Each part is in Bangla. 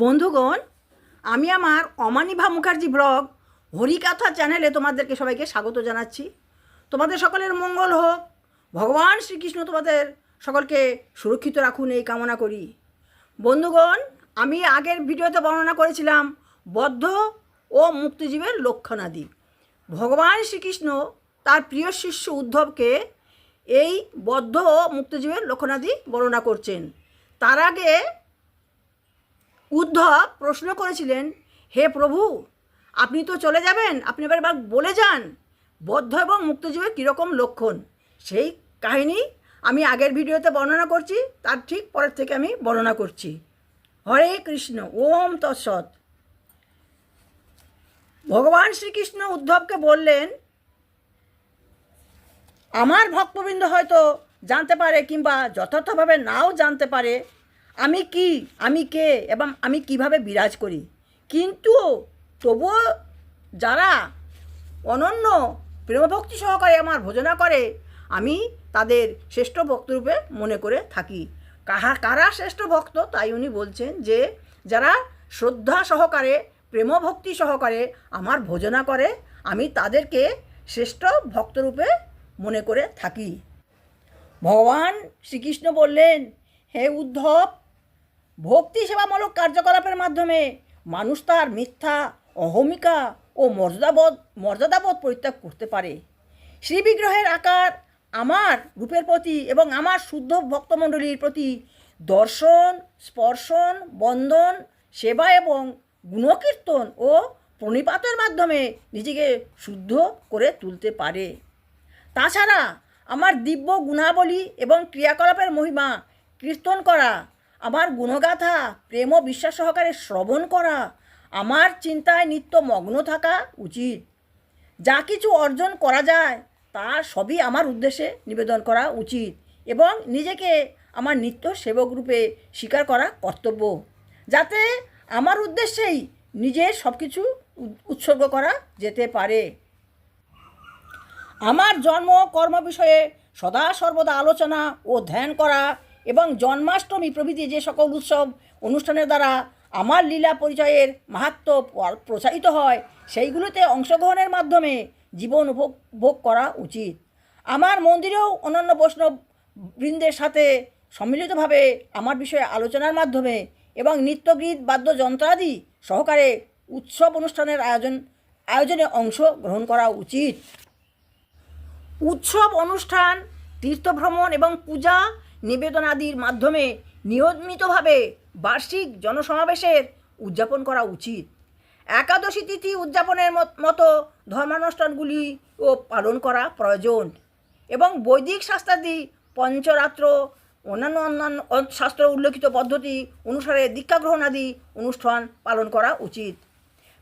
বন্ধুগণ, আমি আমার অমানিভা মুখার্জি ব্লগ হরিকাথা চ্যানেলে তোমাদেরকে সবাইকে স্বাগত জানাচ্ছি। তোমাদের সকলের মঙ্গল হোক। ভগবান শ্রীকৃষ্ণ তোমাদের সকলকে সুরক্ষিত রাখুন, এই কামনা করি। বন্ধুগণ, আমি আগের ভিডিওতে বর্ণনা করেছিলাম, বদ্ধ ও মুক্তিজীবের লক্ষণাদি। ভগবান শ্রীকৃষ্ণ তার প্রিয় শিষ্য উদ্ধবকে এই বদ্ধ ও মুক্তিজীবের লক্ষণাদি বর্ণনা করছেন। তার আগে উদ্ধব প্রশ্ন করেছিলেন, হে প্রভু, আপনি তো চলে যাবেন, আপনি এবার এবার বলে যান। বদ্ধ এবং মুক্তজীবের কীরকম লক্ষণ? সেই কাহিনী আমি আগের ভিডিওতে বর্ণনা করছি, তার ঠিক পরের থেকে আমি বর্ণনা করছি। হরে কৃষ্ণ, ওম তৎসৎ। ভগবান শ্রীকৃষ্ণ উদ্ধবকে বললেন, আমার ভক্তবৃন্দ হয়তো জানতে পারে কিংবা যথার্থভাবে নাও জানতে পারে আমি কি? আমি কে? এবং আমি কীভাবে বিরাজ করি? কিন্তু তবুও যারা অনন্য প্রেমভক্তি সহকারে আমার ভোজনা করে, আমি তাদের শ্রেষ্ঠ ভক্তরূপে মনে করে থাকি। কাহা, কারা শ্রেষ্ঠ ভক্ত? তাই উনি বলছেন যে, যারা শ্রদ্ধা সহকারে, প্রেমভক্তি সহকারে আমার ভোজনা করে, আমি তাদেরকে শ্রেষ্ঠ ভক্তরূপে মনে করে থাকি। ভগবান শ্রীকৃষ্ণ বললেন, হে উদ্ধব ভক্তি সেবামূলক কার্যকলাপের মাধ্যমে মানুষ তার মিথ্যা, অহমিকা ও মর্যাদাবোধ মর্যাদাবোধ পরিত্যাগ করতে পারে। শ্রীবিগ্রহের আকার আমার রূপের প্রতি এবং আমার শুদ্ধ ভক্তমণ্ডলীর প্রতি দর্শন, স্পর্শন, বন্ধন, সেবা এবং গুণকীর্তন ও প্রণিপাতের মাধ্যমে নিজেকে শুদ্ধ করে তুলতে পারে। তাছাড়া আমার দিব্য গুণাবলী এবং ক্রিয়াকলাপের মহিমা কীর্তন করা আমার গুণগাথা, প্রেম ও বিশ্বাস সহকারে শ্রবণ করা, আমার চিন্তায় নিত্য মগ্ন থাকা উচিত। যা কিছু অর্জন করা যায়, তা সবই আমার উদ্দেশ্যে নিবেদন করা উচিত এবং নিজেকে আমার নিত্য সেবক রূপে স্বীকার করা কর্তব্য। যাতে আমার উদ্দেশ্যেই নিজের সব কিছু উৎসর্গ করা যেতে পারে। আমার জন্ম কর্ম বিষয়ে সদা সর্বদা আলোচনা ও ধ্যান করা এবং জন্মাষ্টমী প্রভৃতি যে সকল উৎসব অনুষ্ঠানের দ্বারা আমার লীলা পরিচয়ের মাহাত্ম প- প্রচারিত হয়, সেইগুলোতে অংশগ্রহণের মাধ্যমে জীবন উপভোগ করা উচিত। আমার মন্দিরেও অন্যান্য বৈষ্ণব বৃন্দের সাথে সম্মিলিতভাবে আমার বিষয়ে আলোচনার মাধ্যমে এবং নৃত্যগীত, বাদ্যযন্ত্রাদি সহকারে উৎসব অনুষ্ঠানের আয়োজন, আয়োজনে অংশ গ্রহণ করা উচিত। উৎসব অনুষ্ঠান, তীর্থভ্রমণ এবং পূজা নিবেদন আদির মাধ্যমে নিয়মিতভাবে বার্ষিক জনসমাবেশের উদযাপন করা উচিত। একাদশী তিথি উদযাপনের মত- মতো ধর্মানুষ্ঠানগুলিও পালন করা প্রয়োজন এবং বৈদিক শাস্ত্রাদি পঞ্চরাত্র, অন্যান্য অন্যান্য শাস্ত্র উল্লেখিত পদ্ধতি অনুসারে দীক্ষা গ্রহণ আদি অনুষ্ঠান পালন করা উচিত।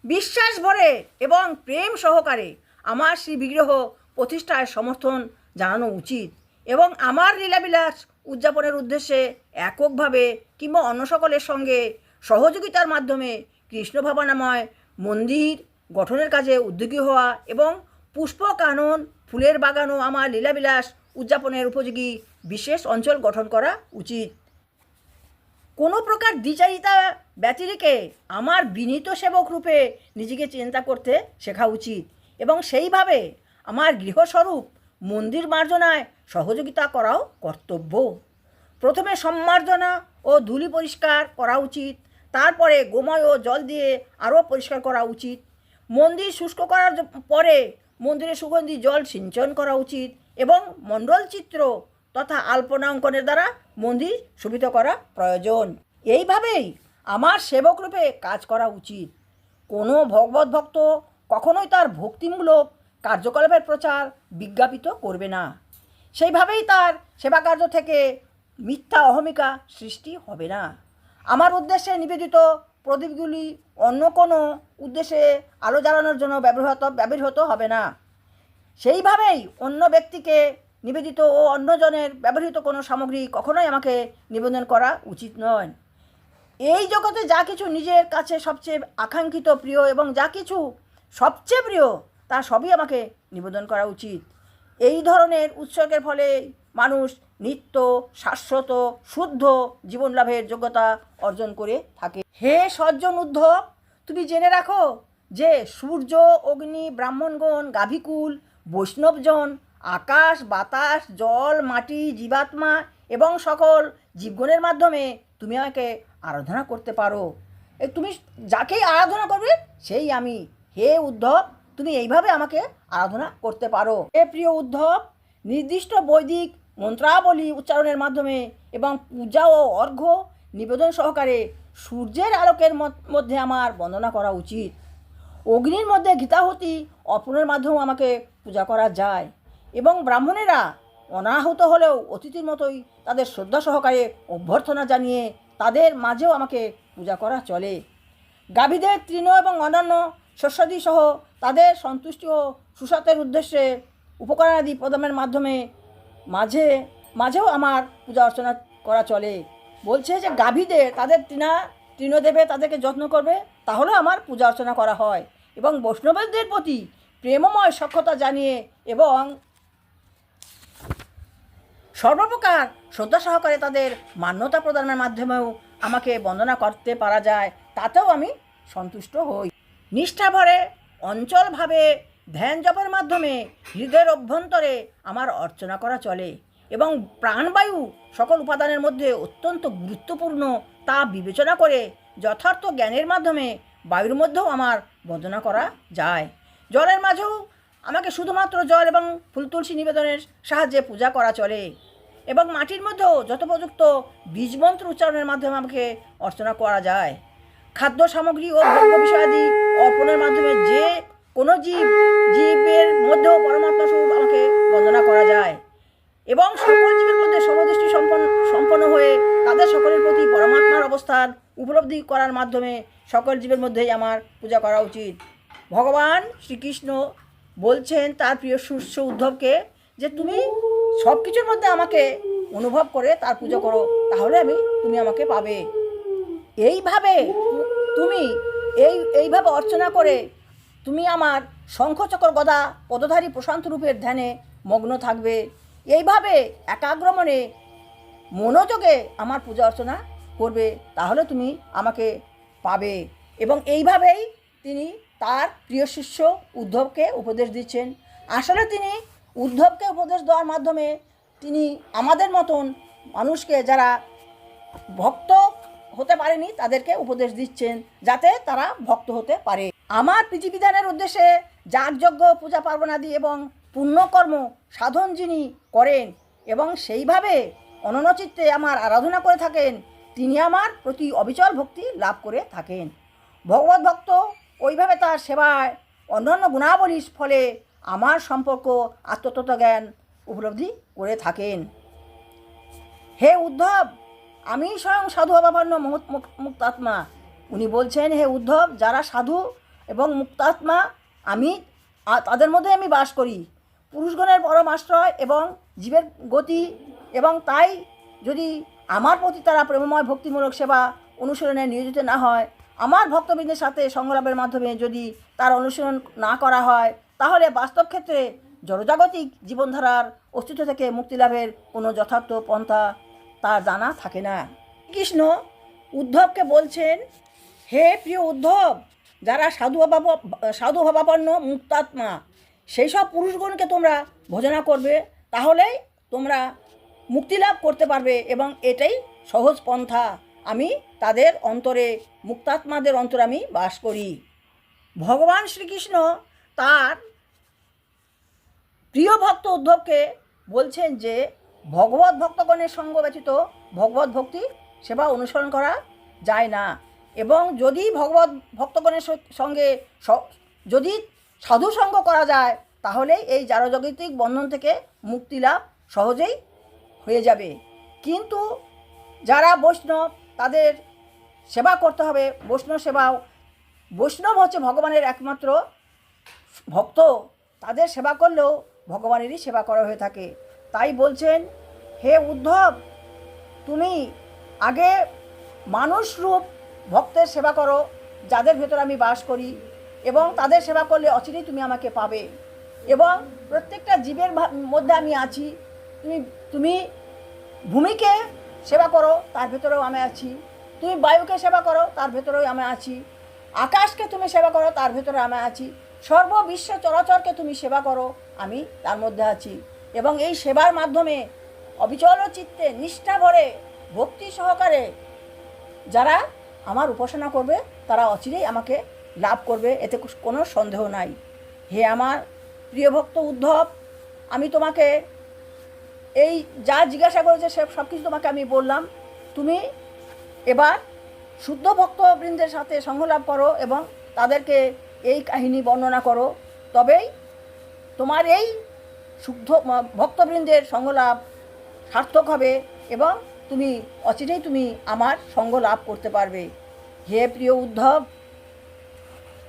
বিশ্বাস ভরে এবং প্রেম সহকারে আমার শ্রী বিগ্রহ প্রতিষ্ঠায় সমর্থন জানানো উচিত এবং আমার লীলাবিলাস উদযাপনের উদ্দেশ্যে এককভাবে কিংবা অন্য সকলের সঙ্গে সহযোগিতার মাধ্যমে কৃষ্ণ ভাবনাময় মন্দির গঠনের কাজে উদ্যোগী হওয়া এবং পুষ্প কানন ফুলের বাগানও আমার লীলাবিলাস উদযাপনের উপযোগী বিশেষ অঞ্চল গঠন করা উচিত। কোনো প্রকার দ্বিচারিতা ব্যতিরেকে আমার বিনীত সেবক রূপে নিজেকে চিন্তা করতে শেখা উচিত এবং সেইভাবে আমার গৃহস্বরূপ মন্দির মার্জনায় সহযোগিতা করাও কর্তব্য। প্রথমে সম্মার্জনা ও ধুলি পরিষ্কার করা উচিত, তারপরে গোময় ও জল দিয়ে আরও পরিষ্কার করা উচিত। মন্দির শুষ্ক করার পরে মন্দিরে সুগন্ধি, জল সিঞ্চন করা উচিত এবং মণ্ডল চিত্র তথা আলপনা অঙ্কনের দ্বারা মন্দির শোভিত করা প্রয়োজন। এইভাবেই আমার সেবক রূপে কাজ করা উচিত। কোনো ভগবত ভক্ত কখনোই তার ভক্তিমূলক কার্যকলাপের প্রচার বিজ্ঞাপিত করবে না। সেইভাবেই তার সেবা কার্য থেকে মিথ্যা অহমিকা সৃষ্টি হবে না। আমার উদ্দেশ্যে নিবেদিত প্রদীপগুলি অন্য কোনো উদ্দেশ্যে আলো জ্বালানোর জন্য ব্যবহৃত ব্যবহৃত হবে না। সেইভাবেই অন্য ব্যক্তিকে নিবেদিত ও অন্যজনের ব্যবহৃত কোনো সামগ্রী কখনোই আমাকে নিবেদন করা উচিত নয়। এই জগতে যা কিছু নিজের কাছে সবচেয়ে আকাঙ্ক্ষিত প্রিয় এবং যা কিছু সবচেয়ে প্রিয় তা সবই আমাকে নিবেদন করা উচিত। এই ধরনের উৎসর্গের ফলে মানুষ নিত্য, শাশ্বত, শুদ্ধ জীবন লাভের যোগ্যতা অর্জন করে থাকে। হে সজ্জন উদ্ধব তুমি জেনে রাখো যে সূর্য, অগ্নি, ব্রাহ্মণগণ, গাভীকুল, বৈষ্ণবজন, আকাশ, বাতাস, জল, মাটি, জীবাত্মা এবং সকল জীবগণের মাধ্যমে তুমি আমাকে আরাধনা করতে পারো। তুমি যাকেই আরাধনা করবে, সেই আমি। হে উদ্ধব তুমি এইভাবে আমাকে আরাধনা করতে পারো। হে প্রিয় উদ্ধব, নির্দিষ্ট বৈদিক মন্ত্রাবলী উচ্চারণের মাধ্যমে এবং পূজা ও অর্ঘ্য নিবেদন সহকারে সূর্যের আলোকের মধ্যে আমার বন্দনা করা উচিত। অগ্নির মধ্যে গীতাহতি অর্পণের মাধ্যমেও আমাকে পূজা করা যায় এবং ব্রাহ্মণেরা অনাহত হলেও অতিথির মতোই তাদের শ্রদ্ধা সহকারে অভ্যর্থনা জানিয়ে তাদের মাঝেও আমাকে পূজা করা চলে। গাভীদের তৃণ এবং অন্যান্য শস্যাদি সহ তাদের সন্তুষ্টি ও সুস্বাতের উদ্দেশ্যে উপকরণাদি প্রদানের মাধ্যমে মাঝে, মাঝেও আমার পূজা অর্চনা করা চলে। বলছে যে গাভীদের, তাদের তৃণা তৃণ দেবে তাদেরকে যত্ন করবে, তাহলে আমার পূজা অর্চনা করা হয়। এবং বৈষ্ণবদের প্রতি প্রেমময় সক্ষতা জানিয়ে এবং সর্বপ্রকার শ্রদ্ধা সহকারে তাদের মান্যতা প্রদানের মাধ্যমেও আমাকে বন্দনা করতে পারা যায়, তাতেও আমি সন্তুষ্ট হই। নিষ্ঠা ভরে অঞ্চলভাবে, ধ্যান জপের মাধ্যমে, হৃদয়ের অভ্যন্তরে আমার অর্চনা করা চলে এবং প্রাণবায়ু সকল উপাদানের মধ্যে অত্যন্ত গুরুত্বপূর্ণ তা বিবেচনা করে যথার্থ জ্ঞানের মাধ্যমে বায়ুর মধ্যেও আমার বন্দনা করা যায়। জলের মাঝেও আমাকে শুধুমাত্র জল এবং ফুল তুলসী নিবেদনের সাহায্যে পূজা করা চলে এবং মাটির মধ্যেও যথোপযুক্ত বীজমন্ত্র উচ্চারণের মাধ্যমে আমাকে অর্চনা করা যায়। খাদ্য সামগ্রী ও বিষয়াদি অর্পণের মাধ্যমে যে কোনো জীব, জীবের মধ্যেও পরমাত্মা স্বরূপ আমাকে বন্দনা করা যায়। এবং সকল জীবের মধ্যে সমদৃষ্টি সম্পন্ন সম্পন্ন হয়ে তাদের সকলের প্রতি পরমাত্মার অবস্থান উপলব্ধি করার মাধ্যমে সকল জীবের মধ্যেই আমার পূজা করা উচিত। ভগবান শ্রীকৃষ্ণ বলছেন তার প্রিয় শিষ্য উদ্ধবকে যে তুমি সব কিছুর মধ্যে আমাকে অনুভব করে তার পুজো করো, তাহলে আমি, তুমি আমাকে পাবে। এইভাবে তুমি এই, এইভাবে অর্চনা করে তুমি আমার শঙ্খচক্র গদা পদধারী প্রশান্ত রূপের ধ্যানে মগ্ন থাকবে। এইভাবে একাগ্রমণে মনোযোগে আমার পূজা অর্চনা করবে, তাহলে তুমি আমাকে পাবে। এবং এইভাবেই তিনি তার প্রিয় শিষ্য উদ্ধবকে উপদেশ দিচ্ছেন। আসলে তিনি উদ্ধবকে উপদেশ দেওয়ার মাধ্যমে তিনি আমাদের মতন মানুষকে যারা ভক্ত হতে পারেনি, তাদেরকে উপদেশ দিচ্ছেন যাতে তারা ভক্ত হতে পারে। আমার পৃথিবীদানের উদ্দেশ্যে যাগযজ্ঞ, পূজা পার্বণাদি এবং পুণ্যকর্ম সাধন যিনি করেন এবং সেইভাবে অননচিত্তে আমার আরাধনা করে থাকেন, তিনি আমার প্রতি অবিচল ভক্তি লাভ করে থাকেন। ভগবত ভক্ত ওইভাবে তার সেবায় অন্যান্য গুণাবলীর ফলে আমার সম্পর্ক আত্মতত্ত্ব জ্ঞান উপলব্ধি করে থাকেন। হে উদ্ধব আমি স্বয়ং সাধু মুক- মুক্তাত্মা। উনি বলছেন, হে উদ্ধব, যারা সাধু এবং মুক্তাত্মা, আমি তাদের মধ্যে আমি বাস করি। পুরুষগণের পরম আশ্রয় এবং জীবের গতি এবং তাই যদি আমার প্রতি তারা প্রেমময় ভক্তিমূলক সেবা অনুসরণে নিয়োজিত না হয়, আমার ভক্তবৃন্দের সাথে সংগ্রামের মাধ্যমে যদি তার অনুসরণ না করা হয়, তাহলে বাস্তব ক্ষেত্রে জনজাগতিক জীবনধারার অস্তিত্ব থেকে মুক্তি লাভের কোনো যথার্থ পন্থা তার জানা থাকে না। কৃষ্ণ উদ্ধবকে বলছেন, হে প্রিয় উদ্ধব, যারা সাধু ভাব সাধু ভাবাপন্ন মুক্তাত্মা, সেই সব পুরুষগণকে তোমরা ভোজনা করবে, তাহলেই তোমরা মুক্তি লাভ করতে পারবে এবং এটাই সহজ পন্থা। আমি তাদের অন্তরে, মুক্তাত্মাদের অন্তরে আমি বাস করি। ভগবান শ্রীকৃষ্ণ তার প্রিয় ভক্ত উদ্ধবকে বলছেন যে ভগবত ভক্তগণের সঙ্গ ব্যতীত ভগবত ভক্তি সেবা অনুসরণ করা যায় না। এবং যদি ভগবত ভক্তগণের সঙ্গে যদি সাধু সঙ্গ করা যায়, তাহলে এই জারজগতিক বন্ধন থেকে মুক্তি লাভ সহজেই হয়ে যাবে। কিন্তু যারা বৈষ্ণব, তাদের সেবা করতে হবে। বৈষ্ণব সেবাও, বৈষ্ণব হচ্ছে ভগবানের একমাত্র ভক্ত। তাদের সেবা করলেও ভগবানেরই সেবা করা হয়ে থাকে। তাই বলছেন, হে উদ্ধব, তুমি আগে মানুষ রূপ ভক্তের সেবা করো, যাদের ভেতর আমি বাস করি, এবং তাদের সেবা করলে অচিরেই তুমি আমাকে পাবে, এবং প্রত্যেকটা জীবের মধ্যে আমি আছি। তুমি তুমি ভূমিকে সেবা করো, তার ভেতরেও আমি আছি। তুমি বায়ুকে সেবা করো, তার ভেতরেও আমি আছি। আকাশকে তুমি সেবা করো, তার ভেতরে আমি আছি। সর্ববিশ্ব চরাচরকে তুমি সেবা করো, আমি তার মধ্যে আছি। এবং এই সেবার মাধ্যমে অবিচল চিত্তে নিষ্ঠা ভরে, ভক্তি সহকারে যারা আমার উপাসনা করবে, তারা অচিরেই আমাকে লাভ করবে, এতে কোনো সন্দেহ নাই। হে আমার প্রিয় ভক্ত উদ্ধব, আমি তোমাকে এই যা জিজ্ঞাসা করেছে, সে সব কিছু তোমাকে আমি বললাম। তুমি এবার শুদ্ধ ভক্তবৃন্দের সাথে সংলাপ করো এবং তাদেরকে এই কাহিনী বর্ণনা করো। তবেই তোমার এই শুদ্ধ ভক্তবৃন্দের সংলাপ সার্থক হবে এবং তুমি অচিরেই তুমি আমার সঙ্গ লাভ করতে পারবে। হে প্রিয় উদ্ধব,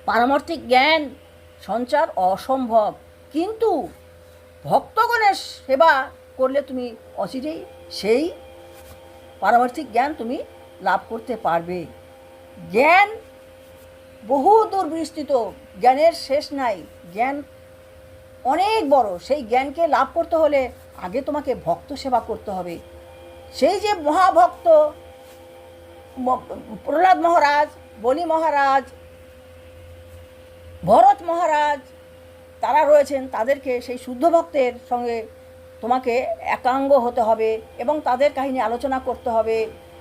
পারমার্থিক জ্ঞান, সঞ্চার অসম্ভব। কিন্তু ভক্তগণের সেবা করলে তুমি অচিরেই সেই পারমার্থিক জ্ঞান তুমি লাভ করতে পারবে। জ্ঞান বহু দূর বিস্তৃত, জ্ঞানের শেষ নাই। জ্ঞান অনেক বড়। সেই জ্ঞানকে লাভ করতে হলে আগে তোমাকে ভক্ত সেবা করতে হবে। সেই যে মহাভক্ত প্রহ্লাদ মহারাজ, বলি মহারাজ, ভরত মহারাজ, তারা রয়েছেন, তাদেরকে সেই শুদ্ধ ভক্তের সঙ্গে তোমাকে একাঙ্গ হতে হবে এবং তাদের কাহিনী আলোচনা করতে হবে।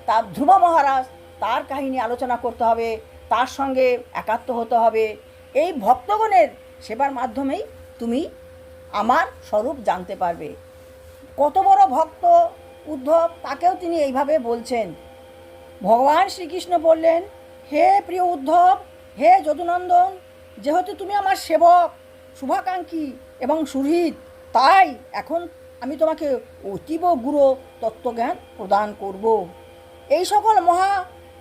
তার ধ্রুব মহারাজ তার কাহিনী আলোচনা করতে হবে, তার সঙ্গে একাত্ম হতে হবে। এই ভক্তগণের সেবার মাধ্যমেই তুমি আমার স্বরূপ জানতে পারবে। কত বড় ভক্ত উদ্ধব তাকেও তিনি এইভাবে বলছেন। ভগবান শ্রীকৃষ্ণ বললেন, হে প্রিয় উদ্ধব, হে যদুনন্দন, যেহেতু তুমি আমার সেবক, শুভাকাঙ্ক্ষী এবং সুহৃদ, তাই এখন আমি তোমাকে অতীব গুরু তত্ত্বজ্ঞান প্রদান করব। এই সকল মহা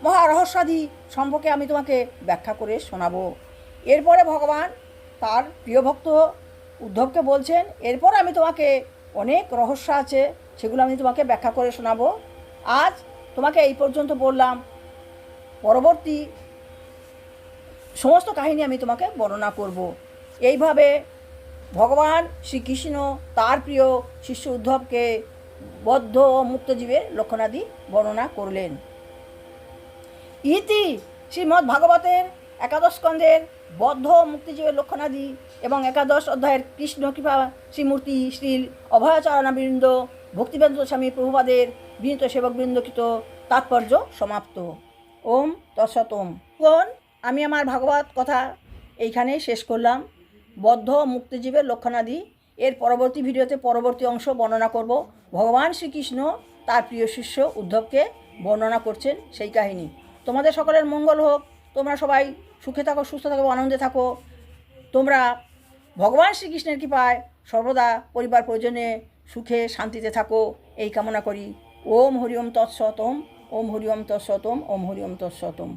মহা রহস্যাদি সম্পর্কে আমি তোমাকে ব্যাখ্যা করে শোনাবো। এরপরে ভগবান তার প্রিয় ভক্ত উদ্ধবকে বলছেন, এরপর আমি তোমাকে অনেক রহস্য আছে, সেগুলো আমি তোমাকে ব্যাখ্যা করে শোনাবো। আজ তোমাকে এই পর্যন্ত বললাম। পরবর্তী সমস্ত কাহিনী আমি তোমাকে বর্ণনা করব। এইভাবে ভগবান শ্রীকৃষ্ণ, তার প্রিয় শিষ্য উদ্ধবকে বদ্ধ ও মুক্তজীবের লক্ষণাদি বর্ণনা করলেন। ইতি শ্রীমদ্ ভাগবতের একাদশ স্কন্ধের বদ্ধ মুক্তিজীবের লক্ষণাদি একাদশ অধ্যায়ের কৃষ্ণ কৃপা, শ্রীমূর্তি শ্রীল অভয়াচরণাবৃন্দ, ভক্তিবেন্দ্র স্বামী প্রভুপাদের বিনীত সেবকবৃন্দকৃত তাৎপর্য সমাপ্ত। ওম তৎসতম কোন আমি আমার ভাগবত কথা এইখানেই শেষ করলাম। বদ্ধ মুক্তিজীবের লক্ষণাদি, এর পরবর্তী ভিডিওতে পরবর্তী অংশ বর্ণনা করব। ভগবান শ্রীকৃষ্ণ, তার প্রিয় শিষ্য উদ্ধবকে বর্ণনা করছেন সেই কাহিনী। তোমাদের সকলের মঙ্গল হোক। তোমরা সবাই সুখে থাকো, সুস্থ থাকো, আনন্দে থাকো। তোমরা ভগবান শ্রীকৃষ্ণের কৃপায় সর্বদা পরিবার প্রয়োজনে সুখে শান্তিতে থাকো, এই কামনা করি। ওম হরিওম তৎসতম, ওম হরিওম তৎসতম, ওম হরিওম তৎসতম।